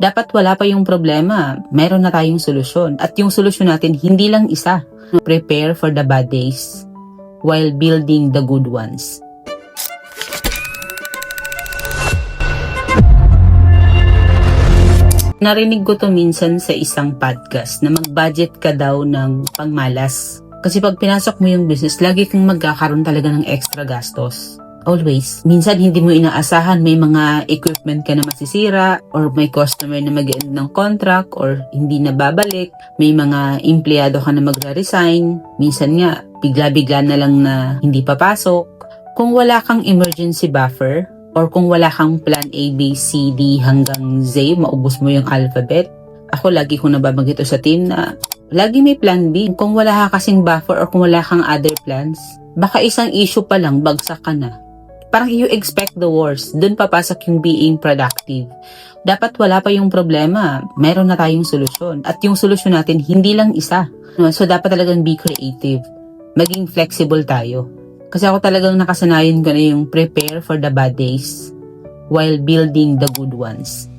Dapat wala pa yung problema, meron na tayong solusyon. At yung solusyon natin, hindi lang isa. Prepare for the bad days while building the good ones. Narinig ko to minsan sa isang podcast na mag-budget ka daw ng pangmalas. Kasi pag pinasok mo yung business, lagi kang magkakaroon talaga ng extra gastos. Always. Minsan hindi mo inaasahan may mga equipment ka na masisira or may customer na mag end ng contract or hindi na babalik. May mga empleyado ka na magre-resign. Minsan nga, bigla-bigla na lang na hindi papasok. Kung wala kang emergency buffer or kung wala kang plan A, B, C, D hanggang Z, maubos mo yung alphabet. Ako lagi ko nababanggit sa team na lagi may plan B. Kung wala ka kasing buffer or kung wala kang other plans, baka isang issue pa lang, bagsak ka na. Parang you expect the worst. Doon papasok yung being productive. Dapat wala pa yung problema. Meron na tayong solusyon. At yung solusyon natin, hindi lang isa. So, dapat talagang be creative. Maging flexible tayo. Kasi ako talagang nakasanayan ko na yung prepare for the bad days while building the good ones.